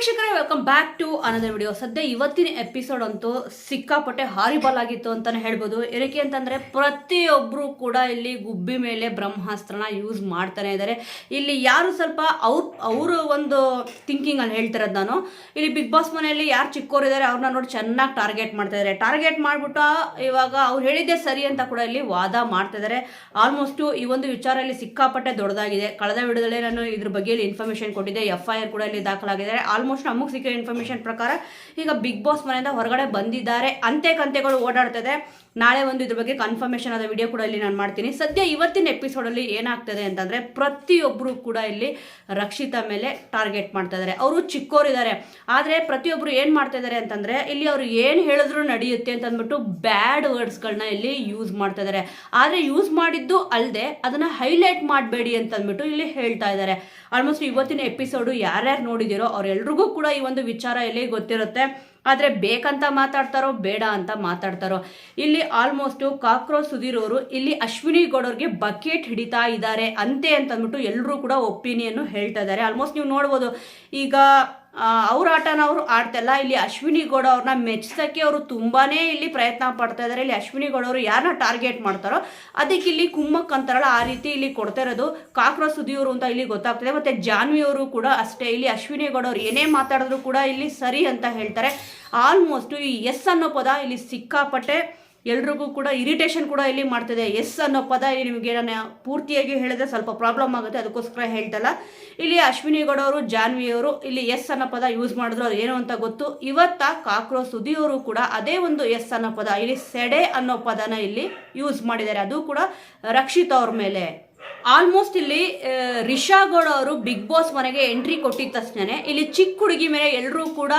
ವೀಕ್ಷಕರೇ welcome back to another video ಸದ್ಯ ಇವತ್ತಿನ ಎಪಿಸೋಡ್ ಅಂತೂ ಸಿಕ್ಕಾಪಟ್ಟೆ ಹಾರಿಬಲ್ ಆಗಿತ್ತು ಅಂತಲೇ ಹೇಳ್ಬೋದು. ಏನಕ್ಕೆ ಅಂತಂದ್ರೆ ಪ್ರತಿಯೊಬ್ಬರು ಕೂಡ ಇಲ್ಲಿ ಗುಬ್ಬಿ ಮೇಲೆ ಬ್ರಹ್ಮಾಸ್ತ್ರನ ಯೂಸ್ ಮಾಡ್ತಾನೆ ಇದ್ದಾರೆ. ಇಲ್ಲಿ ಯಾರು ಸ್ವಲ್ಪ ಅವ್ರ ಅವರು ಒಂದು ಥಿಂಕಿಂಗ್ ಅಲ್ಲಿ ಹೇಳ್ತಿರೋದು ನಾನು. ಇಲ್ಲಿ ಬಿಗ್ ಬಾಸ್ ಮನೆಯಲ್ಲಿ ಯಾರು ಚಿಕ್ಕವರಿದ್ದಾರೆ ಅವ್ರನ್ನ ನೋಡಿ ಚೆನ್ನಾಗಿ ಟಾರ್ಗೆಟ್ ಮಾಡ್ತಾ ಇದ್ದಾರೆ. ಟಾರ್ಗೆಟ್ ಮಾಡಿಬಿಟ್ಟು, ಇವಾಗ ಅವ್ರು ಹೇಳಿದ್ದೆ ಸರಿ ಅಂತ ಕೂಡ ಇಲ್ಲಿ ವಾದ ಮಾಡ್ತಾ ಇದ್ದಾರೆ. ಆಲ್ಮೋಸ್ಟ್ ಈ ಒಂದು ವಿಚಾರ ಇಲ್ಲಿ ಸಿಕ್ಕಾಪಟ್ಟೆ ದೊಡ್ಡದಾಗಿದೆ. ಕಳೆದ ವಿಡಿಯೋದಲ್ಲೇ ನಾನು ಇದ್ರ ಬಗ್ಗೆ ಇಲ್ಲಿ ಇನ್ಫಾರ್ಮೇಷನ್ ಕೊಟ್ಟಿದ್ದೆ. ಎಫ್ ಐ ಆರ್ ಕೂಡ ಇಲ್ಲಿ ದಾಖಲಾಗಿದ್ದಾರೆ. ಆಲ್ಮೋಸ್ಟ್ ನಮಗೆ ಸಿಕ್ಕಿರೋ ಇನ್ಫಾರ್ಮೇಶನ್ ಪ್ರಕಾರ ಈಗ ಬಿಗ್ ಬಾಸ್ ಮನೆಯಿಂದ ಹೊರಗಡೆ ಬಂದಿದ್ದಾರೆ. ಅಂತೆ ಕಂತೆಗಳು ಓಡಾಡ್ತದೆ. ನಾಳೆ ಒಂದು ಇದ್ರ ಬಗ್ಗೆ ಕನ್ಫರ್ಮೇಷನ್ ಆದ ವಿಡಿಯೋ ಕೂಡ ಇಲ್ಲಿ ನಾನು ಮಾಡ್ತೀನಿ. ಸದ್ಯ ಇವತ್ತಿನ ಎಪಿಸೋಡಲ್ಲಿ ಏನಾಗ್ತದೆ ಅಂತಂದರೆ ಪ್ರತಿಯೊಬ್ಬರು ಕೂಡ ಇಲ್ಲಿ ರಕ್ಷಿತಾ ಮೇಲೆ ಟಾರ್ಗೆಟ್ ಮಾಡ್ತಾ ಇದ್ದಾರೆ ಅವರು ಚಿಕ್ಕೋರಿದ್ದಾರೆ ಆದರೆ ಪ್ರತಿಯೊಬ್ಬರು ಏನು ಮಾಡ್ತಾ ಇದ್ದಾರೆ ಅಂತಂದರೆ ಇಲ್ಲಿ ಅವರು ಏನು ಹೇಳಿದ್ರು ನಡೆಯುತ್ತೆ ಅಂತ ಅಂದ್ಬಿಟ್ಟು ಬ್ಯಾಡ್ ವರ್ಡ್ಸ್ಗಳನ್ನ ಇಲ್ಲಿ ಯೂಸ್ ಮಾಡ್ತಾ ಇದ್ದಾರೆ ಆದರೆ ಯೂಸ್ ಮಾಡಿದ್ದು ಅಲ್ಲದೆ ಅದನ್ನು ಹೈಲೈಟ್ ಮಾಡಬೇಡಿ ಅಂತ ಅಂದ್ಬಿಟ್ಟು ಇಲ್ಲಿ ಹೇಳ್ತಾ ಇದ್ದಾರೆ ಆಲ್ಮೋಸ್ಟ್ ಇವತ್ತಿನ ಎಪಿಸೋಡು ಯಾರ್ಯಾರು ನೋಡಿದಿರೋ ಅವ್ರೆಲ್ರಿಗೂ ಕೂಡ ಈ ಒಂದು ವಿಚಾರ ಎಲ್ಲಿ ಗೊತ್ತಿರುತ್ತೆ. ಆದರೆ ಬೇಕಂತ ಮಾತಾಡ್ತಾರೋ ಬೇಡ ಅಂತ ಮಾತಾಡ್ತಾರೋ? ಇಲ್ಲಿ ಆಲ್ಮೋಸ್ಟು ಕಾಕ್ರೋಚ್ ಸುಧೀರ್ ಇಲ್ಲಿ ಅಶ್ವಿನಿ ಗೌಡವ್ರಿಗೆ ಬಕೆಟ್ ಹಿಡಿತಾ ಇದ್ದಾರೆ ಅಂತೆ ಅಂತಂದ್ಬಿಟ್ಟು ಎಲ್ಲರೂ ಕೂಡ ಒಪಿನಿಯನ್ನು ಹೇಳ್ತಾ ಇದ್ದಾರೆ. ಆಲ್ಮೋಸ್ಟ್ ನೀವು ನೋಡ್ಬೋದು, ಈಗ ಅವ್ರ ಆಟನ ಅವರು ಆಡ್ತಲ್ಲ. ಇಲ್ಲಿ ಅಶ್ವಿನಿ ಗೌಡ ಅವ್ರನ್ನ ಮೆಚ್ಚಿಸೋಕ್ಕೆ ಅವರು ತುಂಬಾನೇ ಇಲ್ಲಿ ಪ್ರಯತ್ನ ಪಡ್ತಾ ಇದ್ದಾರೆ ಇಲ್ಲಿ ಅಶ್ವಿನಿ ಗೌಡ ಅವರು ಯಾರನ್ನ ಟಾರ್ಗೆಟ್ ಮಾಡ್ತಾರೋ ಅದಕ್ಕೆ ಇಲ್ಲಿ ಕುಮ್ಮಕ್ ಅಂತಾರಲ್ಲ, ಆ ರೀತಿ ಇಲ್ಲಿ ಕೊಡ್ತಾ ಇರೋದು. ಕಾಕ್ರೋಚ್ ಸುದಿಯವರು ಅಂತ ಇಲ್ಲಿ ಗೊತ್ತಾಗ್ತದೆ. ಮತ್ತೆ ಜಾನ್ವಿ ಅವರು ಕೂಡ ಅಷ್ಟೇ. ಇಲ್ಲಿ ಅಶ್ವಿನಿ ಗೌಡ ಅವ್ರು ಏನೇ ಮಾತಾಡಿದ್ರು ಕೂಡ ಇಲ್ಲಿ ಸರಿ ಅಂತ ಹೇಳ್ತಾರೆ. ಆಲ್ಮೋಸ್ಟ್ ಈ ಎಸ್ ಅನ್ನೋ ಪದ ಇಲ್ಲಿ ಸಿಕ್ಕಾಪಟ್ಟೆ ಎಲ್ರಿಗೂ ಕೂಡ ಇರಿಟೇಷನ್ ಕೂಡ ಇಲ್ಲಿ ಮಾಡ್ತಿದೆ. ಎಸ್ ಅನ್ನೋ ಪದ ನಿಮಗೆ ನಾನು ಪೂರ್ತಿಯಾಗಿ ಹೇಳಿದ್ರೆ ಸ್ವಲ್ಪ ಪ್ರಾಬ್ಲಮ್ ಆಗುತ್ತೆ, ಅದಕ್ಕೋಸ್ಕರ ಹೇಳ್ತಲ್ಲ ಇಲ್ಲಿ ಅಶ್ವಿನಿ ಗೌಡ ಅವರು, ಜಾನ್ವಿ ಅವರು ಇಲ್ಲಿ ಎಸ್ ಅನ್ನೋ ಪದ ಯೂಸ್ ಮಾಡಿದ್ರು, ಅದು ಏನು ಅಂತ ಗೊತ್ತು. ಇವತ್ತ ಕಾಕ್ರೋ ಸುದಿಯವರು ಕೂಡ ಅದೇ ಒಂದು ಎಸ್ ಅನ್ನೋ ಪದ, ಇಲ್ಲಿ ಸೆಡೆ ಅನ್ನೋ ಪದನ ಇಲ್ಲಿ ಯೂಸ್ ಮಾಡಿದ್ದಾರೆ. ಅದು ಕೂಡ ರಕ್ಷಿತ್ ಅವ್ರ ಮೇಲೆ. ಆಲ್ಮೋಸ್ಟ್ ಇಲ್ಲಿ ರಿಷಾ ಗೌಡ ಅವರು ಬಿಗ್ ಬಾಸ್ ಮನೆಗೆ ಎಂಟ್ರಿ ಕೊಟ್ಟಿದ್ದ ತಕ್ಷಣ ಇಲ್ಲಿ ಚಿಕ್ಕ ಹುಡುಗಿ ಮೇಲೆ ಎಲ್ಲರೂ ಕೂಡ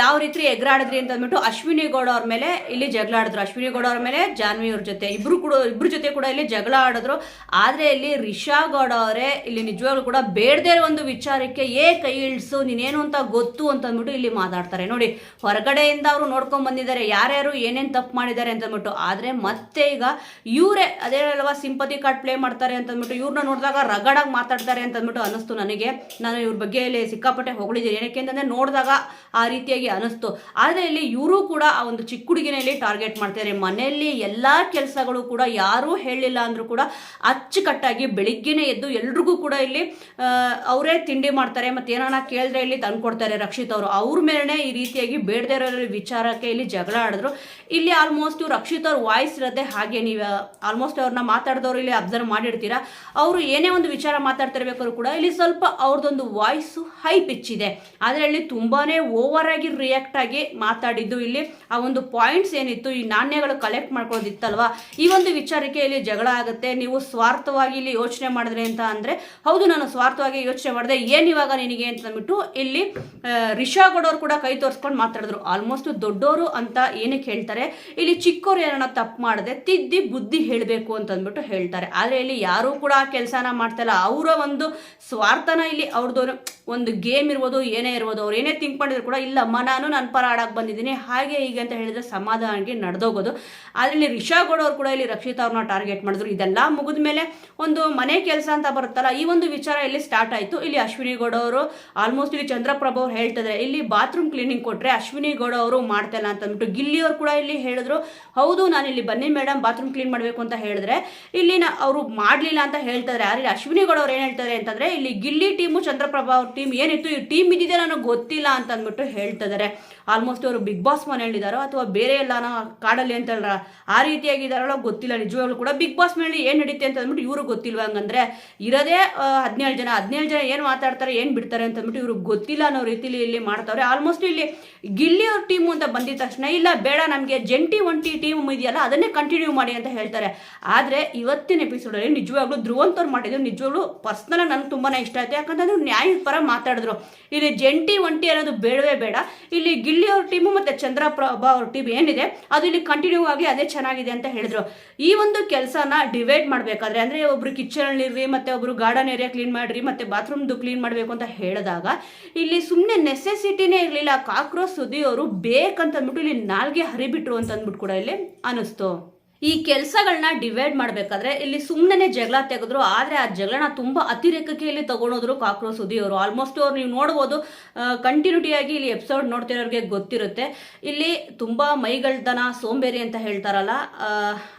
ಯಾವ ರೀತಿ ಎಗರಾಡಿದ್ರಿ ಅಂತ ಅಂದ್ಬಿಟ್ಟು ಅಶ್ವಿನಿ ಗೌಡ ಅವ್ರ ಮೇಲೆ ಇಲ್ಲಿ ಜಗಳ ಆಡಿದ್ರು. ಅಶ್ವಿನಿ ಗೌಡ ಅವ್ರ ಮೇಲೆ ಜಾನ್ವಿ ಅವ್ರ ಜೊತೆ. ಇಬ್ರು ಕೂಡ, ಇಬ್ರು ಜೊತೆ ಕೂಡ ಇಲ್ಲಿ ಜಗಳ ಆಡಿದ್ರು. ಆದ್ರೆ ಇಲ್ಲಿ ರಿಷಾ ಗೌಡ ಅವರೇ ಇಲ್ಲಿ ನಿಜವಾಗ್ಲೂ ಕೂಡ ಬೇಡದೇ ಒಂದು ವಿಚಾರಕ್ಕೆ, ಏ ಕೈ ಇಳಿಸು, ನೀನೇನು ಅಂತ ಗೊತ್ತು ಅಂತ ಅಂದ್ಬಿಟ್ಟು ಇಲ್ಲಿ ಮಾತಾಡ್ತಾರೆ. ನೋಡಿ, ಹೊರಗಡೆಯಿಂದ ಅವರು ನೋಡ್ಕೊಂಡ್ ಬಂದಿದ್ದಾರೆ. ಯಾರ್ಯಾರು ಏನೇನು ತಪ್ಪು ಮಾಡಿದ್ದಾರೆ ಅಂತ ಅಂದ್ಬಿಟ್ಟು. ಆದ್ರೆ ಮತ್ತೆ ಈಗ ಇವರೇ, ಅದೇ ಅಲ್ವಾ, ಸಿಂಪತಿ ಕಾರ್ಡ್ ಪ್ಲೇ ಮಾಡ್ತಾರೆ ಅಂತ ಅಂದ್ಬಿಟ್ಟು ಇವ್ರನ್ನ ನೋಡಿದಾಗ ರಗಡಾಗಿ ಮಾತಾಡ್ತಾರೆ ಅಂತ ಅಂದ್ಬಿಟ್ಟು ಅನಿಸ್ತು ನನಗೆ. ನಾನು ಇವ್ರ ಬಗ್ಗೆ ಇಲ್ಲಿ ಸಿಕ್ಕಾಪಟ್ಟೆ ಹೊಗಳಿದ್ದೀನಿ. ಏನಕ್ಕೆ ಅಂತಂದ್ರೆ ನೋಡಿದಾಗ ಆ ರೀತಿಯಾಗಿ ಅನಿಸ್ತು ಆದರೆ ಇಲ್ಲಿ ಇವರು ಕೂಡ ಆ ಒಂದು ಚಿಕ್ಕ ಹುಡುಗಿನಲ್ಲಿ ಟಾರ್ಗೆಟ್ ಮಾಡ್ತಾರೆ ಮನೆಯಲ್ಲಿ ಎಲ್ಲ ಕೆಲಸಗಳು ಕೂಡ ಯಾರೂ ಹೇಳಿಲ್ಲ ಅಂದರೂ ಕೂಡ ಅಚ್ಚುಕಟ್ಟಾಗಿ ಬೆಳಿಗ್ಗೆನೇ ಎದ್ದು ಎಲ್ರಿಗೂ ಕೂಡ ಇಲ್ಲಿ ಅವರೇ ತಿಂಡಿ ಮಾಡ್ತಾರೆ. ಮತ್ತು ಏನಾರ ಕೇಳಿದ್ರೆ ಇಲ್ಲಿ ತಂದ್ಕೊಡ್ತಾರೆ ರಕ್ಷಿತ್ ಅವರು. ಅವ್ರ ಮೇಲೆ ಈ ರೀತಿಯಾಗಿ ಬೇಡದೇ ಇರೋ ವಿಚಾರಕ್ಕೆ ಇಲ್ಲಿ ಜಗಳ ಆಡಿದ್ರು. ಇಲ್ಲಿ ಆಲ್ಮೋಸ್ಟ್ ರಕ್ಷಿತ್ ಅವ್ರ ವಾಯ್ಸ್ ಇರುತ್ತೆ. ಹಾಗೆ ನೀವು ಆಲ್ಮೋಸ್ಟ್ ಅವ್ರನ್ನ ಮಾತಾಡಿದವರು ಇಲ್ಲಿ ಅಬ್ಸರ್ವ್ ಮಾಡಿರ್ತೀರಾ. ಅವರು ಏನೇ ಒಂದು ವಿಚಾರ ಮಾತಾಡ್ತಿರ್ಬೇಕಾದ್ರು ಕೂಡ ಇಲ್ಲಿ ಸ್ವಲ್ಪ ಅವ್ರದ್ದೊಂದು ವಾಯ್ಸು ಹೈ ಪಿಚ್ ಇದೆ. ಆದರೆ ಇಲ್ಲಿ ತುಂಬಾ ಓವರ್ ಆಗಿ ರಿಯಾಕ್ಟ್ ಆಗಿ ಮಾತಾಡಿದ್ದು ಇಲ್ಲಿ. ಆ ಒಂದು ಪಾಯಿಂಟ್ಸ್ ಏನಿತ್ತು, ಈ ನಾಣ್ಯಗಳು ಕಲೆಕ್ಟ್ ಮಾಡ್ಕೊಳ್ಳೋದಿತ್ತಲ್ವಾ ಈ ಒಂದು ವಿಚಾರಕ್ಕೆ ಇಲ್ಲಿ ಜಗಳ ಆಗುತ್ತೆ. ನೀವು ಸ್ವಾರ್ಥವಾಗಿ ಇಲ್ಲಿ ಯೋಚನೆ ಮಾಡಿದ್ರೆ ಅಂತ ಅಂದ್ರೆ, ಹೌದು, ನಾನು ಸ್ವಾರ್ಥವಾಗಿ ಯೋಚನೆ ಮಾಡಿದೆ. ಏನ್ ಇವಾಗ ನಿನಗೆ ಅಂತ ಅಂದ್ಬಿಟ್ಟು ಇಲ್ಲಿ ರಿಷಾ ಗೌಡವ್ರು ಕೂಡ ಕೈ ತೋರಿಸ್ಕೊಂಡು ಮಾತಾಡಿದ್ರು. ಆಲ್ಮೋಸ್ಟ್ ದೊಡ್ಡವರು ಅಂತ ಏನಕ್ಕೆ ಹೇಳ್ತಾರೆ? ಇಲ್ಲಿ ಚಿಕ್ಕವರು ಏನಾರ ತಪ್ಪು ಮಾಡದೆ ತಿದ್ದಿ ಬುದ್ಧಿ ಹೇಳಬೇಕು ಅಂತ ಅಂದ್ಬಿಟ್ಟು ಹೇಳ್ತಾರೆ. ಆದರೆ ಇಲ್ಲಿ ಯಾರೂ ಕೂಡ ಆ ಕೆಲಸನ ಮಾಡ್ತಾಯಿಲ್ಲ ಅವರ ಒಂದು ಸ್ವಾರ್ಥನ ಇಲ್ಲಿ ಅವ್ರದ್ದು ಒಂದು ಗೇಮ್ ಇರ್ಬೋದು, ಏನೇ ಇರ್ಬೋದು, ಅವ್ರು ಏನೇ ತಿಂಕ್ ಮಾಡಿದ್ರು ಕೂಡ ಇಲ್ಲಮ್ಮ ನಾನು ನನ್ನ ಪರ ಆಡಕ್ಕೆ ಬಂದಿದ್ದೀನಿ. ಹಾಗೆ ಹೀಗೆ ಅಂತ ಹೇಳಿದ್ರೆ ಸಮಾಧಾನಕ್ಕೆ ನಡೆದೋಗೋದು. ಆದರೆ ಇಲ್ಲಿ ರಿಷಾ ಗೌಡ ಅವ್ರು ಕೂಡ ಇಲ್ಲಿ ರಕ್ಷಿತಾ ಅವ್ರನ್ನ ಟಾರ್ಗೆಟ್ ಮಾಡಿದ್ರು. ಇದೆಲ್ಲ ಮುಗಿದ ಮೇಲೆ ಒಂದು ಮನೆ ಕೆಲಸ ಅಂತ ಬರುತ್ತಲ್ಲ, ಈ ಒಂದು ವಿಚಾರ ಇಲ್ಲಿ ಸ್ಟಾರ್ಟ್ ಆಯಿತು. ಇಲ್ಲಿ ಅಶ್ವಿನಿ ಗೌಡ ಅವರು ಆಲ್ಮೋಸ್ಟ್ ಇಲ್ಲಿ ಚಂದ್ರಪ್ರಭ ಅವ್ರು ಹೇಳ್ತಿದ್ರೆ, ಇಲ್ಲಿ ಬಾತ್ರೂಮ್ ಕ್ಲೀನಿಂಗ್ ಕೊಟ್ಟರೆ ಅಶ್ವಿನಿ ಗೌಡ ಅವರು ಮಾಡ್ತಾಯಿಲ್ಲ ಅಂತ ಅಂದ್ಬಿಟ್ಟು ಗಿಲ್ಲಿ ಅವ್ರು ಕೂಡ ಇಲ್ಲಿ ಹೇಳಿದ್ರು. ಹೌದು, ನಾನು ಇಲ್ಲಿ ಬನ್ನಿ ಮೇಡಮ್ ಬಾತ್ರೂಮ್ ಕ್ಲೀನ್ ಮಾಡಬೇಕು ಅಂತ ಹೇಳಿದ್ರೆ ಇಲ್ಲಿ ಅವರು ಮಾಡಲಿಲ್ಲ ಅಂತ ಹೇಳ್ತಾರೆ ಆದರೆ ಅಶ್ವಿನಿ ಗೌಡ ಅವ್ರು ಏನು ಹೇಳ್ತಾರೆ ಅಂತಂದರೆ, ಇಲ್ಲಿ ಗಿಲ್ಲಿ ಟೀಮು ಚಂದ್ರಪ್ರಭಾ ಅವ್ರ ಟೀಮ್ ಏನಿತ್ತು, ಈ ಟೀಮ್ ಇದ್ದಿದೆ ನನಗೆ ಗೊತ್ತಿಲ್ಲ ಅಂತ ಅಂದ್ಬಿಟ್ಟು ಹೇಳ್ತಿದ್ದಾರೆ ಆಲ್ಮೋಸ್ಟ್ ಅವರು ಬಿಗ್ ಬಾಸ್ ಮನೆಯಲ್ಲಿದ್ದಾರೋ ಅಥವಾ ಬೇರೆ ಎಲ್ಲಾನ ಕಾಡಲ್ಲಿ ಅಂತ ಹೇಳ್ರ, ಆ ರೀತಿಯಾಗಿದ್ದಾರೋ ಗೊತ್ತಿಲ್ಲ. ನಿಜವಾಗ್ಲೂ ಕೂಡ ಬಿಗ್ ಬಾಸ್ ಮನೆಯಲ್ಲಿ ಏನು ನಡೀತೆ ಅಂತ ಅಂದ್ಬಿಟ್ಟು ಇವ್ರಿಗೆ ಗೊತ್ತಿಲ್ವ ಹಂಗಂದ್ರೆ, ಇರೋದೇ ಹದಿನೇಳು ಜನ. ಹದಿನೇಳು ಜನ ಏನು ಮಾತಾಡ್ತಾರೆ, ಏನು ಬಿಡ್ತಾರೆ ಅಂತ ಅಂದ್ಬಿಟ್ಟು ಇವ್ರಿಗೆ ಗೊತ್ತಿಲ್ಲ ಅನ್ನೋ ರೀತಿಲಿ ಇಲ್ಲಿ ಮಾಡ್ತಾವ್ರೆ. ಆಲ್ಮೋಸ್ಟ್ ಇಲ್ಲಿ ಗಿಲ್ಲಿ ಅವ್ರ ಟೀಮು ಅಂತ ಬಂದಿದ ತಕ್ಷಣ, ಇಲ್ಲ ಬೇಡ ನಮಗೆ ಜಂಟಿ ಒಂಟಿ ಟೀಮ್ ಇದೆಯಲ್ಲ, ಅದನ್ನೇ ಕಂಟಿನ್ಯೂ ಮಾಡಿ ಅಂತ ಹೇಳ್ತಾರೆ. ಆದರೆ ಇವತ್ತಿನ ಎಪಿಸೋಡಲ್ಲಿ ನಿಜವಾಗ್ಲೂ ಧ್ರುವಂತವ್ರು ಮಾಡಿದ್ರು ನಿಜವಾಗ್ಲೂ ಪರ್ಸ್ನಲ್ ನನಗೆ ತುಂಬಾ ಇಷ್ಟ ಆಯ್ತು. ಯಾಕಂದ್ರೆ ನ್ಯಾಯದ ಪರ ಮಾತಾಡಿದ್ರು. ಇಲ್ಲಿ ಜಂಟಿ ಒಂಟಿ ಅನ್ನೋದು ಬೇಡವೇ ಬೇಡ. ಇಲ್ಲಿ ಅವ್ರ ಟೀಮು ಮತ್ತೆ ಚಂದ್ರಪ್ರಭಾ ಅವ್ರ ಟೀಮ್ ಏನಿದೆ, ಅದು ಇಲ್ಲಿ ಕಂಟಿನ್ಯೂ ಆಗಿ ಅದೇ ಚೆನ್ನಾಗಿದೆ ಅಂತ ಹೇಳಿದ್ರು. ಈ ಒಂದು ಕೆಲಸನ ಡಿವೈಡ್ ಮಾಡಬೇಕಾದ್ರೆ, ಅಂದ್ರೆ ಒಬ್ರು ಕಿಚನ್ ಇರ್ರಿ, ಮತ್ತೆ ಒಬ್ರು ಗಾರ್ಡನ್ ಏರಿಯಾ ಕ್ಲೀನ್ ಮಾಡ್ರಿ, ಮತ್ತೆ ಬಾತ್ರೂಮ್ದು ಕ್ಲೀನ್ ಮಾಡಬೇಕು ಅಂತ ಹೇಳಿದಾಗ, ಇಲ್ಲಿ ಸುಮ್ಮನೆ ನೆಸೆಸಿಟಿನೇ ಇರಲಿಲ್ಲ. ಕಾಕ್ರೋಚ್ ಬೇಕಂತ ಅಂದ್ಬಿಟ್ಟು ಇಲ್ಲಿ ನಾಲ್ಗೆ ಹರಿಬಿಟ್ರು ಅಂತ ಅಂದ್ಬಿಟ್ಟು ಕೂಡ ಇಲ್ಲಿ ಅನಿಸ್ತು ಈ ಕೆಲಸಗಳನ್ನ ಡಿವೈಡ್ ಮಾಡಬೇಕಾದ್ರೆ ಇಲ್ಲಿ ಸುಮ್ಮನೆ ಜಗಳ ತೆಗೆದ್ರು, ಆದರೆ ಆ ಜಗಳನ ತುಂಬ ಅತಿರೇಕಕ್ಕೆ ಇಲ್ಲಿ ತಗೊಂಡೋದ್ರು ಕಾಕ್ರೋಚ್ ಸುದ್ದಿ ಅವರು. ಆಲ್ಮೋಸ್ಟ್ ಅವ್ರು ನೀವು ನೋಡ್ಬೋದು ಕಂಟಿನ್ಯೂಟಿಯಾಗಿ ಇಲ್ಲಿ ಎಪಿಸೋಡ್ ನೋಡ್ತಿರೋರಿಗೆ ಗೊತ್ತಿರುತ್ತೆ. ಇಲ್ಲಿ ತುಂಬ ಮೈಗಳ್ದನ ಸೋಂಬೇರಿ ಅಂತ ಹೇಳ್ತಾರಲ್ಲ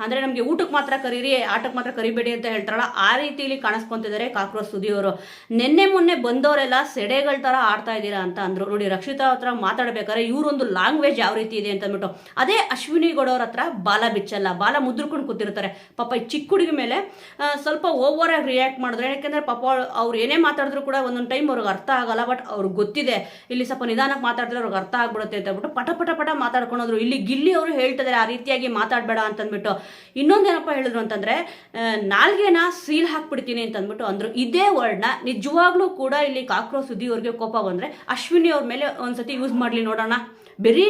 ಅಂದ್ರೆ ನಮಗೆ ಊಟಕ್ಕೆ ಮಾತ್ರ ಕರೀರಿ, ಆಟಕ್ಕೆ ಮಾತ್ರ ಕರಿಬೇಡಿ ಅಂತ ಹೇಳ್ತಾರಲ್ಲ, ಆ ರೀತಿ ಇಲ್ಲಿ ಕಾಣಿಸ್ಕೊಂತಿದ್ದಾರೆ ಕಾಕ್ರೋಚ್ ಸುದ್ದಿ ಅವರು. ನಿನ್ನೆ ಮೊನ್ನೆ ಬಂದವರೆಲ್ಲ ಸೆಡೆಗಳ ಥರ ಆಡ್ತಾ ಇದ್ದೀರಾ ಅಂತ ಅಂದ್ರು. ನೋಡಿ, ರಕ್ಷಿತಾ ಹತ್ರ ಮಾತಾಡ್ಬೇಕಾದ್ರೆ ಇವರೊಂದು ಲ್ಯಾಂಗ್ವೇಜ್ ಯಾವ ರೀತಿ ಇದೆ ಅಂತ ಅಂದ್ಬಿಟ್ಟು. ಅದೇ ಅಶ್ವಿನಿ ಗೌಡವ್ರ ಹತ್ರ ಬಾಲ ಬಿಚ್ಚಲ್ಲ, ಬಾಲ ಮುದ್ರಕೊಂಡು ಕೂತಿರ್ತಾರೆ. ಪಾಪ ಈ ಚಿಕ್ಕ ಹುಡುಗಿ ಮೇಲೆ ಸ್ವಲ್ಪ ಓವರ್ ಆಗಿ ರಿಯಾಕ್ಟ್ ಮಾಡಿದ್ರೆ, ಯಾಕೆಂದ್ರೆ ಪಾಪ ಅವ್ರು ಏನೇ ಮಾತಾಡಿದ್ರು ಕೂಡ ಒಂದೊಂದು ಟೈಮ್ ಅವ್ರಿಗೆ ಅರ್ಥ ಆಗಲ್ಲ ಬಟ್ ಅವ್ರಿಗೆ ಗೊತ್ತಿದೆ, ಇಲ್ಲಿ ಸ್ವಲ್ಪ ನಿಧಾನಕ್ಕೆ ಮಾತಾಡಿದ್ರೆ ಅವ್ರಿಗೆ ಅರ್ಥ ಆಗ್ಬಿಡುತ್ತೆ ಅಂತ ಹೇಳ್ಬಿಟ್ಟು ಪಟ ಪಟ ಪಟ ಮಾತಾಡ್ಕೊಂಡ್ರು ಇಲ್ಲಿ ಗಿಲ್ಲಿ ಅವರು ಹೇಳ್ತಿದ್ದಾರೆ, ಆ ರೀತಿಯಾಗಿ ಮಾತಾಡಬೇಡ ಅಂತಂದ್ಬಿಟ್ಟು. ಇನ್ನೊಂದೇನಪ್ಪ ಹೇಳಿದ್ರು ಅಂತಂದ್ರೆ ನಾಲ್ಗೆನ ಸೀಲ್ ಹಾಕ್ಬಿಡ್ತೀನಿ ಅಂತಂದ್ಬಿಟ್ಟು ಅಂದರು. ಇದೇ ವರ್ಡ್ನ ನಿಜವಾಗ್ಲೂ ಕೂಡ ಇಲ್ಲಿ ಕಾಕ್ರೋಚ್ ಸುದ್ದಿ ಅವ್ರಿಗೆ ಕೋಪ ಬಂದ್ರೆ ಅಶ್ವಿನಿ ಅವ್ರ ಮೇಲೆ ಒಂದ್ಸತಿ ಯೂಸ್ ಮಾಡ್ಲಿ ನೋಡೋಣ. ಬೆರಿ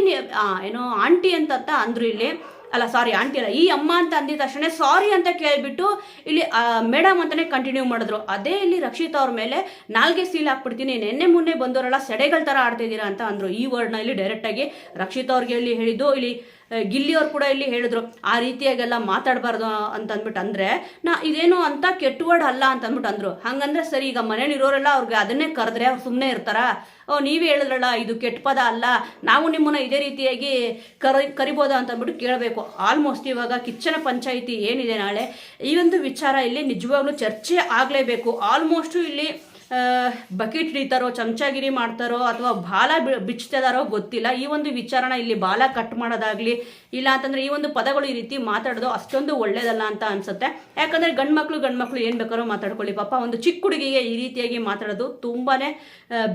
ಏನೋ ಆಂಟಿ ಅಂತ ಅಂದ್ರು ಇಲ್ಲಿ. ಅಲ್ಲ ಸಾರಿ ಆಂಟಿ ಅಲ್ಲ, ಈ ಅಮ್ಮ ಅಂತ ಅಂದಿದ ತಕ್ಷಣ ಸಾರಿ ಅಂತ ಕೇಳಿಬಿಟ್ಟು ಇಲ್ಲಿ ಮೇಡಮ್ ಅಂತಾನೆ ಕಂಟಿನ್ಯೂ ಮಾಡಿದ್ರು. ಅದೇ ಇಲ್ಲಿ ರಕ್ಷಿತಾ ಅವ್ರ ಮೇಲೆ ನಾಲ್ಗೆ ಸೀಲ್ ಹಾಕ್ಬಿಡ್ತೀನಿ, ನಿನ್ನೆ ಮುನ್ನೆ ಬಂದವರೆಲ್ಲ ಸೆಡೆಗಳ ಥರ ಆಡ್ತಿದ್ದೀರಾ ಅಂತ ಅಂದರು. ಈ ವರ್ಡ್ನ ಇಲ್ಲಿ ಡೈರೆಕ್ಟಾಗಿ ರಕ್ಷಿತಾ ಅವ್ರಿಗೆ ಇಲ್ಲಿ ಹೇಳಿದ್ದು, ಇಲ್ಲಿ ಆ, ಗಿಲ್ಲಿ ಅವ್ರು ಕೂಡ ಇಲ್ಲಿ ಹೇಳಿದ್ರು ಆ ರೀತಿಯಾಗೆಲ್ಲ ಮಾತಾಡಬಾರ್ದು ಅಂತ ಅಂದ್ಬಿಟ್ಟು ಅಂದ್ರೆ ನಾ ಇದೇನು ಅಂತ ಕೆಟ್ಟ ವರ್ಡ್ ಅಲ್ಲ ಅಂತ ಅಂದ್ಬಿಟ್ಟು ಅಂದ್ರು. ಹಂಗಂದ್ರೆ ಸರಿ ಈಗ ಮನೇಲಿ ಇರೋರೆಲ್ಲ ಅವ್ರಿಗೆ ಅದನ್ನೇ ಕರೆದ್ರೆ ಅವ್ರು ಸುಮ್ಮನೆ ಇರ್ತಾರ? ಓ ನೀವೇ ಹೇಳಿದ್ರಲ್ಲ ಇದು ಕೆಟ್ಟ ಪದ ಅಲ್ಲ ನಾವು ನಿಮ್ಮನ್ನ ಇದೇ ರೀತಿಯಾಗಿ ಕರಿ ಕರಿಬೋದಾ ಅಂತ ಅಂದ್ಬಿಟ್ಟು ಕೇಳಬೇಕು. ಆಲ್ಮೋಸ್ಟ್ ಇವಾಗ ಕಿಚ್ಚನ ಪಂಚಾಯಿತಿ ಏನಿದೆ ನಾಳೆ ಈ ಒಂದು ವಿಚಾರ ಇಲ್ಲಿ ನಿಜವಾಗ್ಲೂ ಚರ್ಚೆ ಆಗಲೇಬೇಕು. ಆಲ್ಮೋಸ್ಟು ಇಲ್ಲಿ ಬಕೆಟ್ ಹಿಡಿತಾರೋ, ಚಮಚಾಗಿರಿ ಮಾಡ್ತಾರೋ, ಅಥವಾ ಬಾಲ ಬಿಚ್ತಿದಾರೋ ಗೊತ್ತಿಲ್ಲ. ಈ ಒಂದು ವಿಚಾರನ ಇಲ್ಲಿ ಬಾಲ ಕಟ್ ಮಾಡೋದಾಗ್ಲಿ, ಇಲ್ಲ ಅಂತಂದ್ರೆ ಈ ಒಂದು ಪದಗಳು ಈ ರೀತಿ ಮಾತಾಡೋದು ಅಷ್ಟೊಂದು ಒಳ್ಳೇದಲ್ಲ ಅಂತ ಅನ್ಸುತ್ತೆ. ಯಾಕಂದ್ರೆ ಗಂಡು ಮಕ್ಕಳು ಗಂಡು ಮಕ್ಕಳು ಏನು ಬೇಕಾದ್ರೂ ಮಾತಾಡ್ಕೊಳ್ಳಿ. ಪಾಪ ಒಂದು ಚಿಕ್ಕ ಹುಡುಗಿಗೆ ಈ ರೀತಿಯಾಗಿ ಮಾತಾಡೋದು ತುಂಬಾನೇ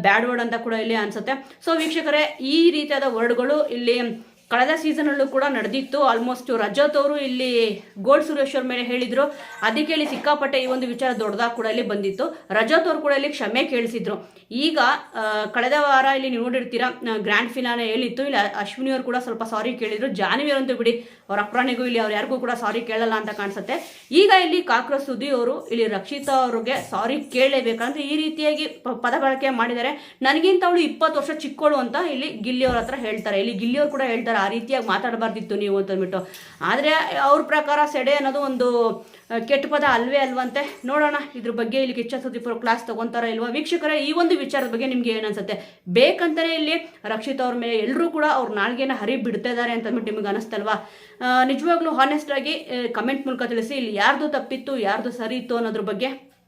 ಬ್ಯಾಡ್ ವರ್ಡ್ ಅಂತ ಕೂಡ ಇಲ್ಲಿ ಅನ್ಸುತ್ತೆ. ಸೊ ವೀಕ್ಷಕರೇ, ಈ ರೀತಿಯಾದ ವರ್ಡ್ಗಳು ಇಲ್ಲಿ ಕಳೆದ ಸೀಸನಲ್ಲೂ ಕೂಡ ನಡೆದಿತ್ತು. ಆಲ್ಮೋಸ್ಟ್ ರಜತ್ ಅವರು ಇಲ್ಲಿ ಗೋಲ್ಡ್ ಸುರೇಶ್ವರ್ ಮೇಲೆ ಹೇಳಿದ್ರು. ಅದಕ್ಕೆ ಇಲ್ಲಿ ಸಿಕ್ಕಾಪಟ್ಟೆ ಈ ಒಂದು ವಿಚಾರ ದೊಡ್ಡದಾಗ ಕೂಡ ಇಲ್ಲಿ ಬಂದಿತ್ತು. ರಜತ್ ಅವರು ಕೂಡ ಇಲ್ಲಿ ಕ್ಷಮೆ ಕೇಳಿಸಿದ್ರು. ಈಗ ಕಳೆದ ವಾರ ಇಲ್ಲಿ ನೀವು ನೋಡಿರ್ತೀರಾ ಗ್ರ್ಯಾಂಡ್ ಫಿನಾನೆ ಹೇಳಿತ್ತು ಇಲ್ಲಿ, ಅಶ್ವಿನಿ ಅವರು ಕೂಡ ಸ್ವಲ್ಪ ಸಾರಿ ಕೇಳಿದ್ರು. ಜಾನ್ವಿ ಅಂತೂ ಬಿಡಿ, ಅವ್ರ ಅಪ್ರಾಣಿಗೂ ಇಲ್ಲಿ ಅವ್ರು ಯಾರಿಗೂ ಕೂಡ ಸಾರಿ ಕೇಳಲ್ಲ ಅಂತ ಕಾಣಿಸುತ್ತೆ. ಈಗ ಇಲ್ಲಿ ಕಾಕ್ರೋಚ್ ಸುದ್ದಿ ಅವರು, ಇಲ್ಲಿ ರಕ್ಷಿತಾ ಅವ್ರಿಗೆ ಸಾರಿ ಕೇಳಲೇಬೇಕಂದ್ರೆ ಈ ರೀತಿಯಾಗಿ ಪದ ಬಳಕೆ ಮಾಡಿದ್ದಾರೆ. ನನಗಿಂತ ಅವಳು ಇಪ್ಪತ್ತು ವರ್ಷ ಚಿಕ್ಕವಳು ಅಂತ ಇಲ್ಲಿ ಗಿಲ್ಲಿ ಅವ್ರ ಹತ್ರ ಹೇಳ್ತಾರೆ. ಇಲ್ಲಿ ಗಿಲ್ಲಿ ಅವ್ರು ಕೂಡ ಹೇಳ್ತಾರೆ ಆ ರೀತಿಯಾಗಿ ಮಾತಾಡಬಾರ್ದಿತ್ತು ನೀವು ಅಂತಂದ್ಬಿಟ್ಟು ಆದರೆ ಅವ್ರ ಪ್ರಕಾರ ಸೆಡೆ ಅನ್ನೋದು ಒಂದು ಕೆಟ್ಟ ಪದ ಅಲ್ವೇ ಅಲ್ವಂತೆ. ನೋಡೋಣ, ಇದ್ರ ಬಗ್ಗೆ ಇಲ್ಲಿ ಕಿಚ್ಚ ಸುದೀಪರು ಕ್ಲಾಸ್ ತೊಗೊಂತಾರ ಇಲ್ವಾ. ವೀಕ್ಷಕರೇ, ಈ ಒಂದು ವಿಚಾರದ ಬಗ್ಗೆ ನಿಮ್ಗೆ ಏನನ್ಸುತ್ತೆ ಬೇಕಂತಾನೆ ಇಲ್ಲಿ ರಕ್ಷಿತ್ ಅವ್ರ ಮೇಲೆ ಎಲ್ಲರೂ ಕೂಡ ಅವ್ರ ನಾಲ್ಗೆನ ಹರಿ ಬಿಡ್ತಾ ಇದ್ದಾರೆ ಅಂತ ಅಂದ್ಬಿಟ್ಟು ನಿಮ್ಗೆ ಅನಿಸ್ತಲ್ವಾ? ನಿಜವಾಗ್ಲೂ ಹಾನೆಸ್ಟ್ ಆಗಿ ಕಮೆಂಟ್ ಮೂಲಕ ತಿಳಿಸಿ, ಇಲ್ಲಿ ಯಾರ್ದು ತಪ್ಪಿತ್ತು, ಯಾರ್ದು ಸರಿ ಇತ್ತು ಅನ್ನೋದ್ರ ಬಗ್ಗೆ